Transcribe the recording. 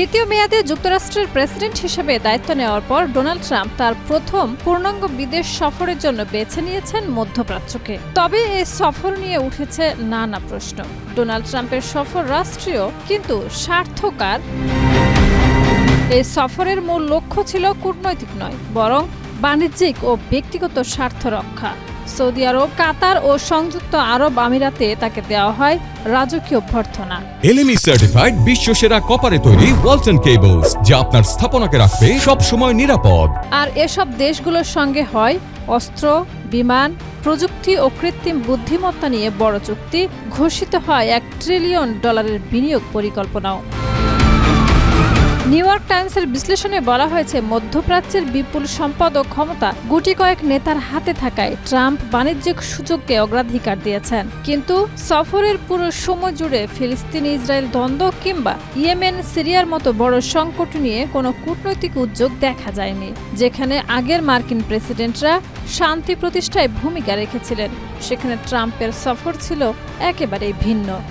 দ্বিতীয় মেয়াদে যুক্তরাষ্ট্রের প্রেসিডেন্ট হিসেবে দায়িত্ব নেওয়ার পর ডোনাল্ড ট্রাম্প তার প্রথম পূর্ণাঙ্গ বিদেশ সফরের জন্য বেছে নিয়েছেন মধ্যপ্রাচ্যকে। তবে এই সফর নিয়ে উঠেছে নানা প্রশ্ন। ডোনাল্ড ট্রাম্পের সফর রাষ্ট্রীয়, কিন্তু স্বার্থকার। এই সফরের মূল লক্ষ্য ছিল কূটনৈতিক নয়, বরং বাণিজ্যিক ও ব্যক্তিগত স্বার্থ রক্ষা। সৌদি আরব কাতার ও সংযুক্ত আরব আমিরাতে তাকে দেওয়া হয় রাজকীয় অভ্যর্থনা। এলএমই সার্টিফাইড বিশ্ব সেরা কপারে তৈরি ওয়ালটন কেবলস যা আপনার স্থাপনাকে রাখবে সব সময় নিরাপদ। আর এসব দেশগুলোর সঙ্গে হয় অস্ত্র বিমান প্রযুক্তি ও কৃত্রিম বুদ্ধিমত্তা নিয়ে বড় চুক্তি ঘোষিত হয় এক ট্রিলিয়ন ডলারের বিনিয়োগ পরিকল্পনাও। নিউ ইয়র্ক টাইমসের বিশ্লেষণে বলা হয়েছে, মধ্যপ্রাচ্যের বিপুল সম্পদ ও ক্ষমতা গুটি কয়েক নেতার হাতে থাকায় ট্রাম্প বাণিজ্যিক সুযোগকে অগ্রাধিকার দিয়েছেন। কিন্তু সফরের পুরো সময় জুড়ে ফিলিস্তিন ইসরায়েল দ্বন্দ্ব কিংবা ইয়েমেন, সিরিয়ার মতো বড় সংকট নিয়ে কোনো কূটনৈতিক উদ্যোগ দেখা যায়নি, যেখানে আগের মার্কিন প্রেসিডেন্টরা শান্তি প্রতিষ্ঠায় ভূমিকা রেখেছিলেন। সেখানে ট্রাম্পের সফর ছিল একেবারেই ভিন্ন।